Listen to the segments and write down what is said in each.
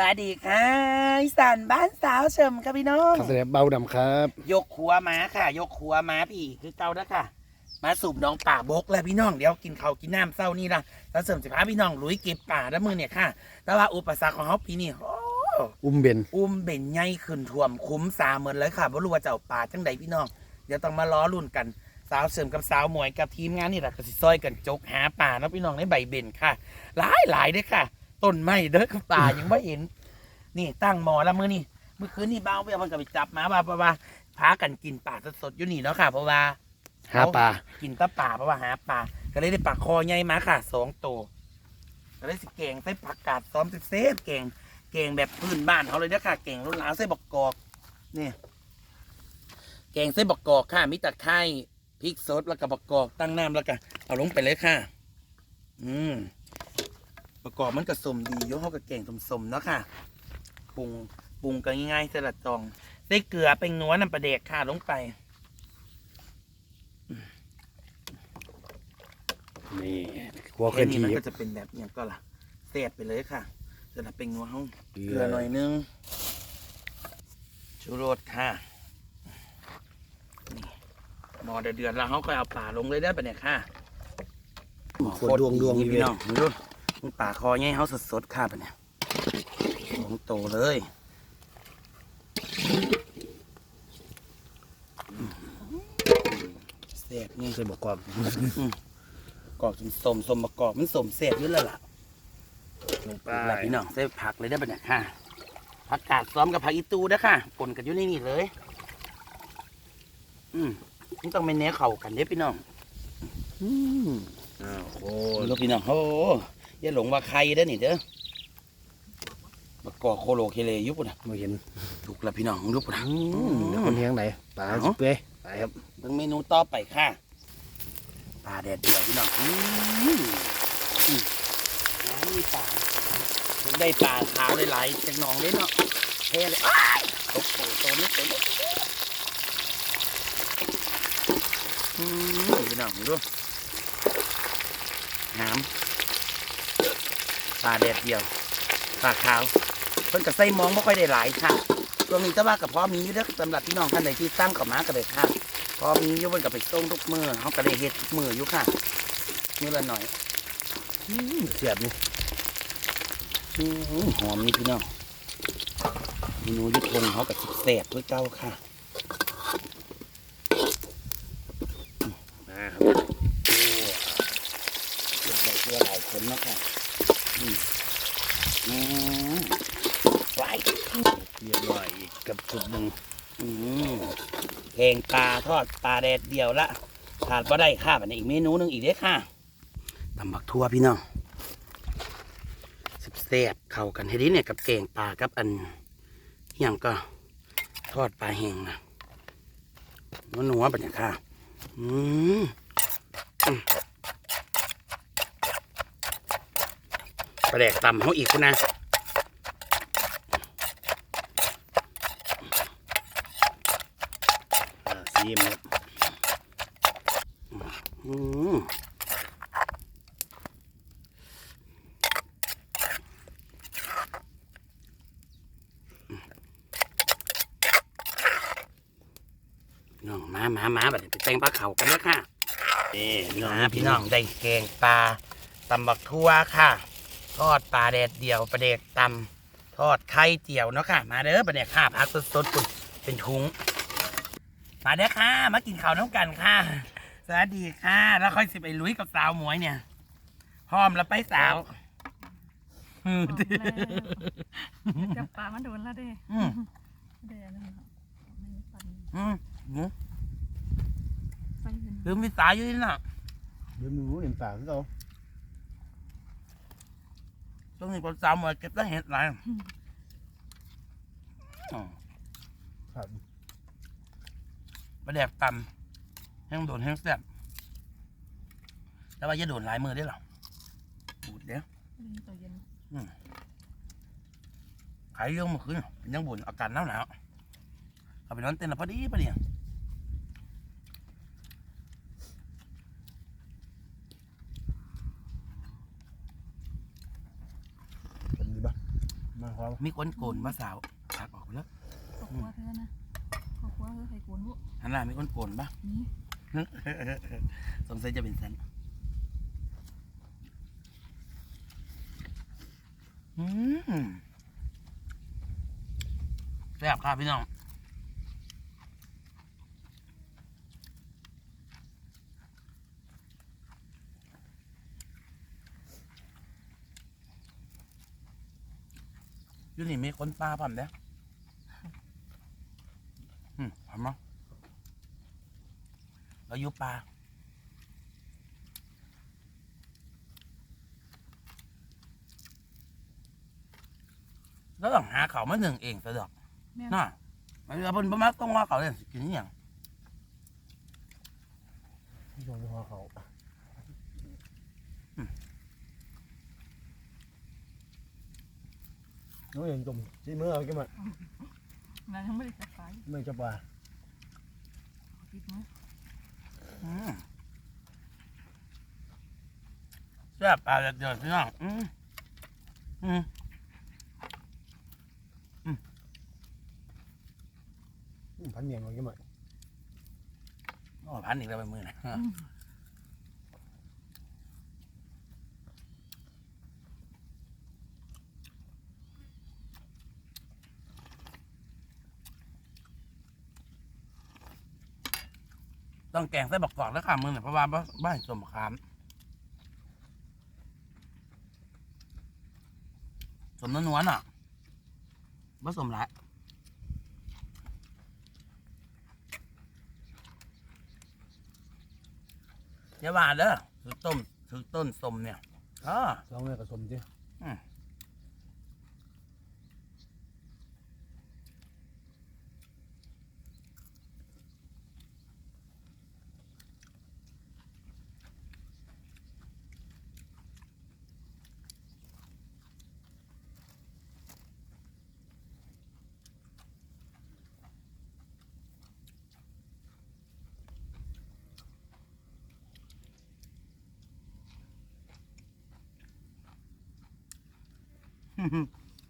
วัสดีค่ะอีสานบ้านสาวเฉิมครับพี่น้องครับแสดงเบาดำครับ ยกขัวม้าค่ะ ยกขัวม้าพี่คือเก่าแล้วค่ะ มาสูบน้องป่าบกแล้วพี่น้องเดี๋ยวกินข้าวกินน้ำเศร้านี่ละสาวเสริมสิพาพี่น้องลุยเก็บป่าแล้วมือเนี่ยค่ะ แต่ว่าอุปสรรคของเขาปีนี้โอ้อุ้มเบนอุ้มเบ่งใหญ่ขึ้นท่วมคุ้มสาเหมือนเลยค่ะบ่รู้ว่าจะเอาป่าจังใดพี่น้องเดี๋ยวต้องมาล้อรุ่นกันสาวเสริมกับสาวหมวยกับทีมงานนี่แหละก็สิซอยกันจกหาป่าแล้วพี่น้องในใบเบ่นค่ะ หลายหลายๆเด้อค่ะ ต้นไม้เด้อกับป่ายังไม่เห็น นี่ตั้งหมอแล้วมื้อนี่เมื่อคืนนี่บ้าวเวียมันก็ไปจับมาว่าเพราะว่าพากันกินป่าสดๆอยู่นี่เนาะค่ะเพราะว่า หาปลากินแตะป่าเพราะว่าหาป่าก็เลยได้ปลาคอใหญ่มาค่ะสองตัวก็เลยสิแกงใส่ผักกาดซ้อมเซฟๆแกงแกงแบบพื้นบ้านเขาเลยนะค่ะแกงรุ่นหลาวใส่บักกอกนี่แกงใส่บักกอกค่ะมีตะไคร้พริกสดแล้วก็บักกอกตั้งน้ำแล้วก็เอาลงไปเลยค่ะ อืม ประกอบมันก็สมดีอยกเขากับแกงสมๆเนาะค่ะปรุงปรุงกันง่ายๆสลัดจองใส่เกลือเป็นนัวน้ำปลาเด็กค่ะลงไป นี่หัวเคแค่ลื่อนนี้ที่มันก็จะเป็นแบบเนี้ยก็ล่ะเสียบไปเลยค่ะสำหรับเป็นงัวห้องเกเกลืลืออหน่อยนึงชูรสค่ะนี่หมอเดือดๆแล้วเขาก็เอาป่าลงเลยได้ปะเนี่ยค่ะขวดดวงดวงนี่นี่พี่พี่น้น้อองงดูมัน ป่าคอไงเขาสดๆค่ะปะเนี่ยสองโตเลยเสียบนี่ใส่บกกรอบกรอบจนสมสมประกอบมันสมเสียบอยู่แล้วล่ะลงไปหลับพี่น้องใส่ผักเลยได้ปะเนี่ยค่ะผักกาดซ้อมกับผักอีตูนะค่ะปนกันอยู่ในนี่เลย อืมนี่ต้องเป็นเนื้อเข่ากันเด้อพี่น้อง อืมอ้าวโคตรลูกพี่น้องโอ้ อย่าหลงว่าใครเด้อนี่เด้อบักกอกโคโลเคเลอยุบนะมาเห็นถูกแล้วพี่น้องยุบนะอืมเดี๋ยวคนเลี้ยงไหนปลาเอาสุกเลยไปครับเบิ่งเมนูต่อไปค่ะปลาแดดเดียวพี่น้องอืมอืมน้ำมีปลาเพิ่งได้ปลาขาวหลายๆจากหนองเลยเนาะเท่เลยอ้ายโอ้โหตัวนี้ตัวนี้อืมพี่น้องดูน้ำ ปลาแดดเดียวปลาขาวเพิ่นกับไส้มองไม่ค่อยได้หลายค่ะช่วงนี้แต่ว่ากับพ่อมีอยู่เด้อสำหรับพี่น้องท่านใดที่ตั้งกับมากับเลยค่ะพอมีอยู่มันกับไปส่งทุกมือเขาก็ได้เฮ็ดทุกมืออยู่ค่ะมือละหน่อยอืมเสียบนี่อื้อหือหอมนี่พี่น้องเมนูยุทธงเขากับสิบแสบด้วยเจ้าค่ะ มาครับ เดี๋ยวใส่เพื่อหลายคนเนาะค่ะอืมอืมไว้ เรียบร้อยอีกกับ จุดหนึ่งแกงปลาทอดปลาแดดเดียวละขาดก็ได้ค่ะแบบนี้อีกเมนูหนึ่งอีกเด้ค่ะตำบักทั่วพี่น้องแซ่บเข้ากันให้ดีเนี่ยกับแกงปลากับอันอหย่างก็ทอดปลาแห้งนะนัวนัวๆแบบนี้ค่ะอืมอืมปลาแดกตำเขาอีกคนนะ อ่าซีมครับ อืม น้องมามามาแบบนี้ไปแต่งปลาเขากันแล้วค่ะนี่พี่น้องมาพี่น้องได้แกงปลาตำบักทั่วค่ะ ทอดปลาแดดเดียวปลาเด็กตำทอดไข่เจียวเนาะค่ะ มาเด้อปลาเด็กค่ะพักสดๆปุ่นเป็นถุง มาเด้อค่ะ มากินข้าวน้ำกันค่ะ สวัสดีค่ะ แล้วค่อยสิไปลุยกับสาวหมวยเนี่ยพร้อมแล้วไปสาวอืมจับปลามาโดนแล้วเด้อืมเด้นั่นเนาะไม่ปันอืมหืมไปเป็น ลืมวิสาอยู่นี่น่ะเดี๋ยวมึงรู้เห็นปากเขาช่วงนี้คนสาวหมวยเก็บได้เห็ดหลายอ๋อครับปลาแดกตำแห้งโดนแห้งแซ่บแต่ว่าอย่าโดนหลายมือได้หรอบูดเดี๋ยวตัวเย็นขายเรื่องเมื่อคืนเป็นยังบุญอาการหนาวหนาวๆเอาไปนอนเต้นแล้วพอดีพอดี เป็นดีปะ มามาพร้อมมีคนโกนมาสาวตัดออกไปแล้วครอบครัวเธอนะครอบครัวเธอใครกวนลูกอันนั้นมีคนโกนปะนี่สงสัยจะเป็นสันอืมแซ่บครับพี่น้อง ยู่นี่มีคนปลาผ่ำเด้ออืมผ่ำมั้งเราอยู่ปลาแล้วต้องหาเขาวมาหนึ่งเองสะดอกแม่น่ะมันเอาเพิ่นบ่มักต้องว่าเขาเลยสิกินอหย่างที่ชงพอเขา น้องยังจมที่มือเอาแค่มานายยังไม่ได้จัดไฟไม่จะปลาติดมืออืมแซ่บปลาเดือดๆพี่น้องอืมอืมพันเมียงเอาแค่มาโอ้พันอีกแล้วไปมือนะ ต้องแกงใส่บักกอกแล้วค่ะมือหน่อยเพราะว่าบ้บ้านสมขามสมนวลๆอะผสมหลายอย่าว่าเด้อถือต้มถือต้นสมเนี่ยอ๋อลองเลยกับสมดิ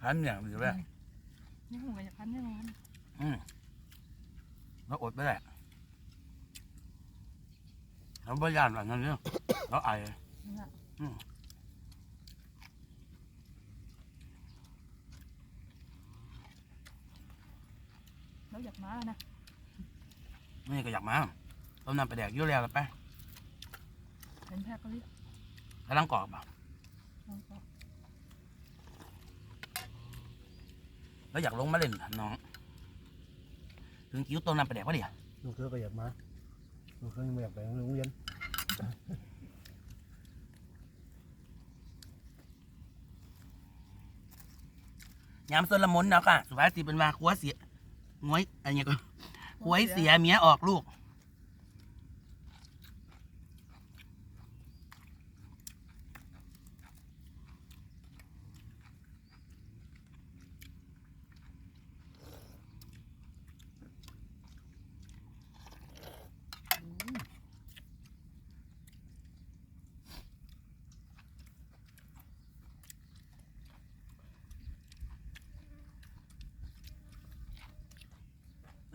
พันอย่างอยู่แบบนี่ผมก็จะพันยังไงอืมแล้วอดไม่ได้แล้วพยานแบบนั้นเนี่ยแล้วไอนี่ละอืมแล้วอยากมานะไม่ก็อยากมาต้มน้ำไปแดกอยุ่แล้วแล้วไปเป็นแพทย์ก็เรียกกำลังกรอบอะน้องก็ แล้วอยากลงมาเล่นน้องถึงคิ้วต้มน้ำไปแดกวะเดี๋ยวลูกเธอก็อยากมาลูกเธอยังไม่อยากไปโรงเรียนยามส่วนละมุนเนาะค่ะสุภาษิตเป็นว่าคัวเสียงวยอะไรเงี้ยก็ควยเสียเมียออกลูก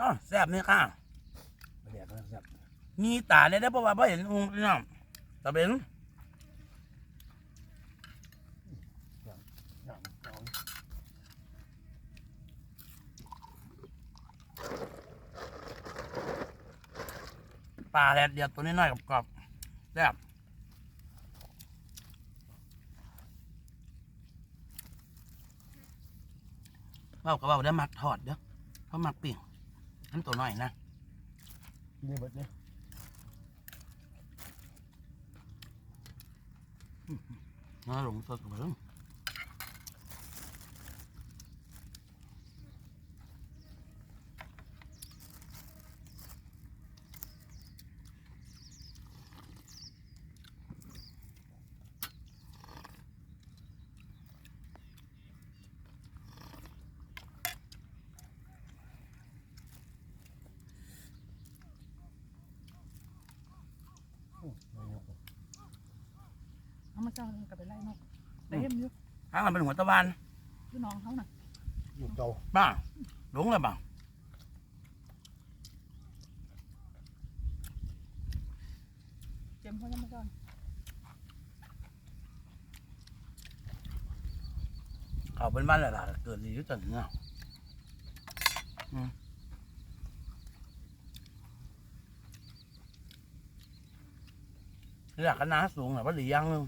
อ๋อแซ่บนี่ค่ะไปแดกแล้วครับมีตาเนี่ยได้เพราะว่าไ่เห็นองค์พี่น้องตะเบนน้ำน้องปลาแดดเดียวตัวน้อยๆกรอบๆแซ่บเบ้าก็เบ้าได้อมักทอดเด้อเพราะมักปิ้ง อันตัวน้อยนะกินได้เบิดเนี่ยน่าหลงสดกว่าเบิ่งเอา มาเจ้ากับไปไล่นกเต็มอยู่ข้างเราเป็นหัวตะวันคือน้องเขาน่ะอยู่เก่าบ้าหลงเลยบ้าเจมเขาจะมาก่อนเขาเป็นบ้านหลายๆเกิดดีอยู่จนเนาะอืมนี่แหละคณะสูงหรือว่าหรือยังนึง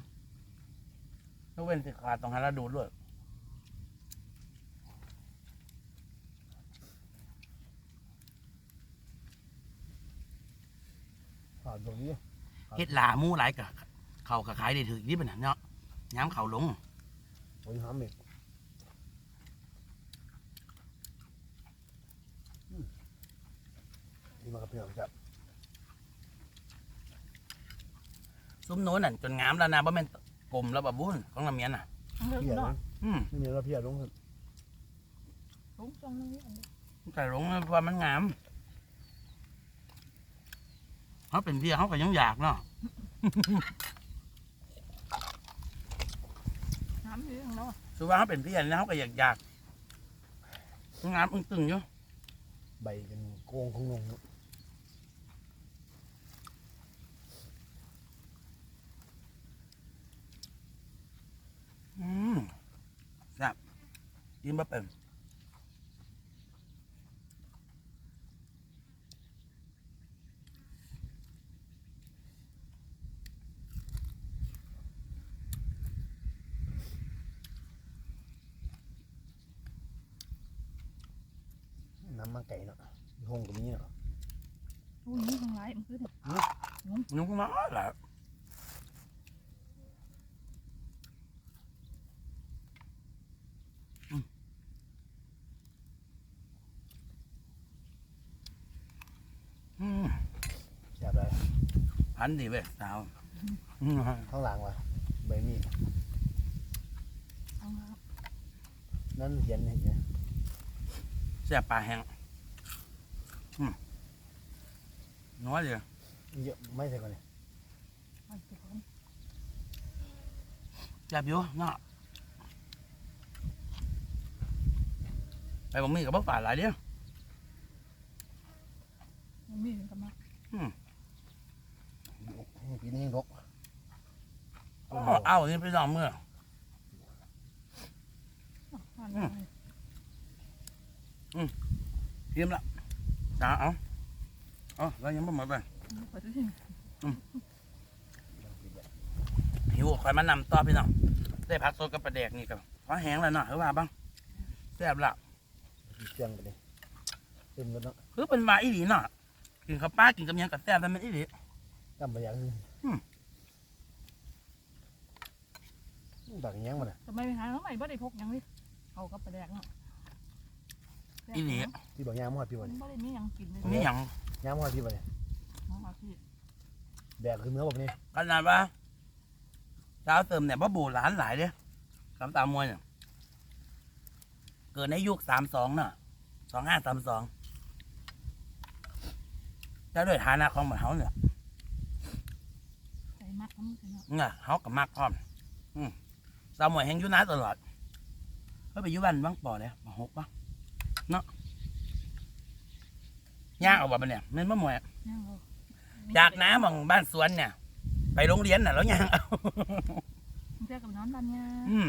ยกเว้นสิขาดต้องหาระดูดด้วยผ่านตรงนี้เฮ็ดหลาหมู่หลายกะเขากะขายได้ถึงนี่เป็นเนาะย้ำเขาลงโอ้ยหาเม็ดอืมนี่มันก็เปรี้ยวจับซุ้มโน้นน่ะจนงามแล้วนะบ่แม่น กลมแล้วบ่บุ้นของลำเมียนน่ะทั้งเรื่องเพี้ยเนาะนะอืมไม่มีแล้วเพี้ยลงครับลุงจังเลยอันนี้แต่ลงเพราะว่ามันงามเขาเป็นเพี่เขาก็ยังอยากเนาะน้ำอยู่ข้างนอกคือว่าเขาเป็นพี่นี่เขาก็อยากอยากงามอึ้งตึงอยู่ใบเป็นโกงของนง อืมแซ่บ กินบ่เป็น嗯น้ำมันไก่เนาะห้องตรงนี้เนาะอุ้ยนี่ข้างไรมันคือเนี่ยนุ่มมากแหละอื อืมแซ่บเลยพันดีเว้ยสาวอืมข้างหลังวะใบมีดเอาละนั่นเขียนเห็นไหมแซ่บปลาแห้งอืมน้อยเลยเยอะไม่ใช่ก่อนเลยเอาไปก่อนแซ่บอยู่เนาะไปบ่มีกับบ่ฝาดหลายเดียว มันมีกันมาปีนี้ยังรกอ้อเอานี่ไปลองเมื่ออ่านอืมเทียมละจ้าเอาเอาเรายังไม่หมดไปเปิดดูสิหิวคอยมานำต่อพี่น้องได้พักโซกับปลาแดกนี่กับพอแห้งแล้วเนาะเฮ้ยว่าบ้างแซ่บละเครื่องไปเลยเต็มแล้วเนาะคือเป็นมาอีหลีเนาะ กินข้าวปลากินกับหยังกับแซ่บแต่มันอีหลีจำไปอย่างอื่นอืมตักแย้งมาเลยทำไมไปหาน้องใหม่บ่ได้พกหยังนี่เอากับปลาแดกเนาะอีหลีพี่บอกย่างมอดพี่มัวันนบ่ได้มีหยังกินเลยนี่หยังย่างมอดพี่วันเลยน้องมาพี่แบกคือเนื้อแบบนี้ขนาดว่าเช้าเติมเนี่ยบ่บูหลานหลายเด้คำตามมวยเนี่ยเกิดในยุคสามสองเนาะสองห้าสามสอง แล้วด้วยฐานะของบ้านเฮาเนี่ยใส่มักน้ำใส่เนาะเนี่ยเขากับมากพร้อมอืมสาวหมวยแห่งอยุนาตลอดเขาไปอยุบ้านบางป่อเลยมาหกปะเนาะย่างเอาแบบเนี่ยแมันมะหมวยย่างเอาจากน้ำของบ้านสวนเนี่ย ไปโรงเรียนน่ะแล้วย่างเอามันเพื่อกับน้องบันยาอืม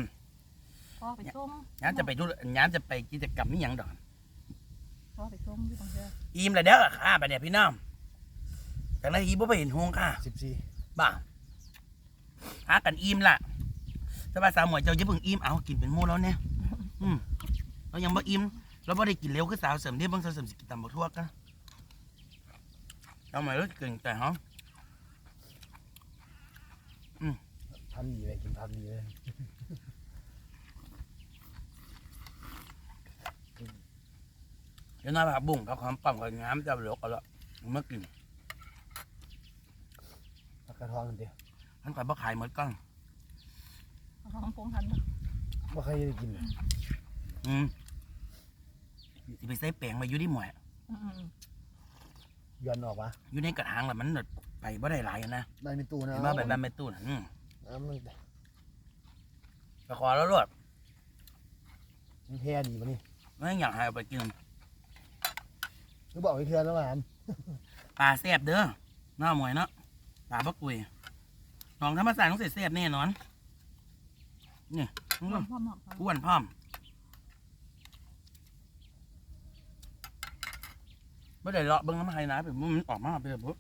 พ่อไปส้มย้านจะไปทุย้านจะไปกิจกรรมนี่ยังดอกพ่อไปส้มที่ตรงเจออิ่มเลยเด้อข้าไปเนี่ยพี่น้อง จากนั้นอีบ่ไปเห็นหงค่ะสิบสี่บ้าหากันอิ่มล่ะถ้าว่าสาวหมวยเจ้าจะเพิ่งอิ่มเอากินเป็นหมูแล้วเนี่ยอืมเรายังบ่อิ่มเราบ่ได้กินเร็วคือสาวเสริมเด้บางสาวเสริมสิกินตำบักทั่วกันเอาใหม่รถเก่งแต่เฮาทำดีเลยกินทำดีเลยเดี๋ยวน้อยผักบุ้งกับความปั่งกับน้ำจะหลกเอาละเมื่อกินผั กกระทองเดียวท่านก่อยบ่ขายหมดก้อนเอาของปงทันนะว่าใครจะกินอืมสิไปใส่แป้งมาอยู่ที่หมวย อืมย้อนออกวะอยู่ในกระถางแล้วมันไปบ่ได้หลายอะนะได้ในตู้นะเห็นว่าแบบแบบไม่ตู้น่ะอืมน้ำมันไปขอแล้วรวดมันแพ้ดีปะนี่ไม่อยากให้เอาไปกินหรือบอกไอ้เทือนแล้วหลานปลาแซ่บเด้อน้าหมวยเนาะ ปลาบักกุยน้องธรรมศาสตร์ต้องเสร็จแซ่บแน่นอนนี่หอมพร้อมหอมพร้อมอ้วนพร้อมไม่ได้เลาะเบิ้งน้ำไห้นะเป็นมันออกมาเป็นแบบ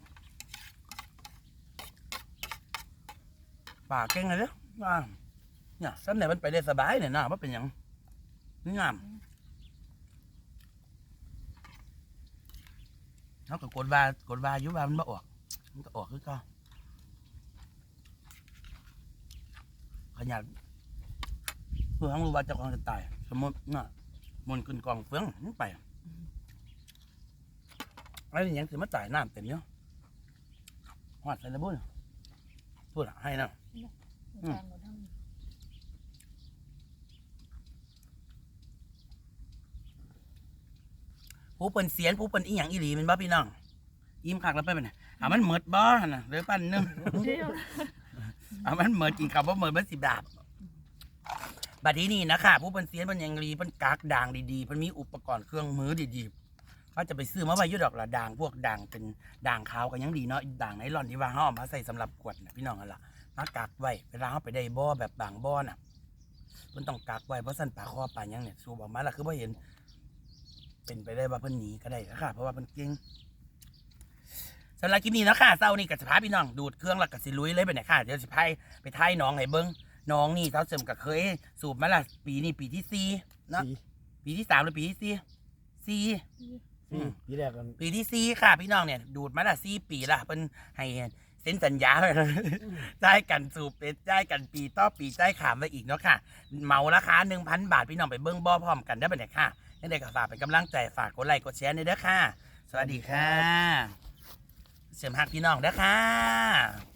ป่าเก่งเลยเด้อว่าเนี่ยซ้ำไหนมันไปได้สบายเนี่ยนะว่าเป็นหยังนี่งามเขาก็กดวากดวาอยู่ว่ามันบ่ออก มันก็ออกคือเก็ ขยันเพื่อให้รู้ว่าเจ้าของจะตาย สมมติน่ะมันขึ้นกองเฟืองมันไปไอ้นี่ยังถือมาจ่ายน้ำเต็มเนาะหอดใส่ระบุนพูดอะให้นะแจงหมดทั้งผู้เป็นเสียนผู้เป็นอีหยังอีหลีแมันบ้าพี่น้องอิ่มคักแล้วไปเป็นไงอะมันเหมิดบ่หั่นน่ะหรือปั้นหนึง เอะมันเหมิดกินกับว่าเหมิดมันสิบดาบบัดนี้นี่นะคะผู้เป็นเสียนเป็นยังรีเป็นกากด่างดีๆเป็นมีอุปกรณ์เครื่องมือดีๆเขาจะไปซื้อมาไว้ยุดอกละด่างพวกด่างเป็นด่างขาวกันยังดีเนาะด่างไนลอนที่วาเขาเอมาใส่สำหรับกวดนะพี่น้องกันละมากักไว้เวลาเขาไปได้บ่อแบบบางบ่อน่ะมันต้องกักไว้เพราะสั้นปลาคอปลายังเนี่ยสูบออกมาละคือว่าเห็น เป็นไปได้ว่าเพิ่นหนีก็ได้นะคะเพราะว่าเพิ่นเก่ง สำหรับคลิปนี้เนาะค่ะเศร้านี่กับสภาพพี่น้องดูดเครื่องแล้วก็สิลุยเลยไปไหนค่ะ เดี๋ยวสิพายไปท้ายน้องให้เบิ้งน้องนี่เท้าเสริมก็เคย สูบมาละปีนี้ปีที่สี่เนาะสีปีที่สามหรือปีที่สี่สี่ อืมปีแรกกันปีที่สี่ค่ะ พี่น้องเนี่ยดูดมาละสี่ปีละเพิ่นให้เซ็นสัญญาไว้เลยจ่ายกันสูบเป็นจ่ายกันปีต่อปีจ่ายขามไว้อีกเนาะค่ะเหมาราคาหนึ่งพันบาทพี่น้องไปเบิ้งบ่อพร้อมกันได้ไปไหนค่ะยังไงก็ฝากเป็นกำลังใจฝากกดไลค์กดแชร์ในอยเด้อค่ะ สวัสดีค่ะ เสริมหักพี่น้องเด้อค่ะ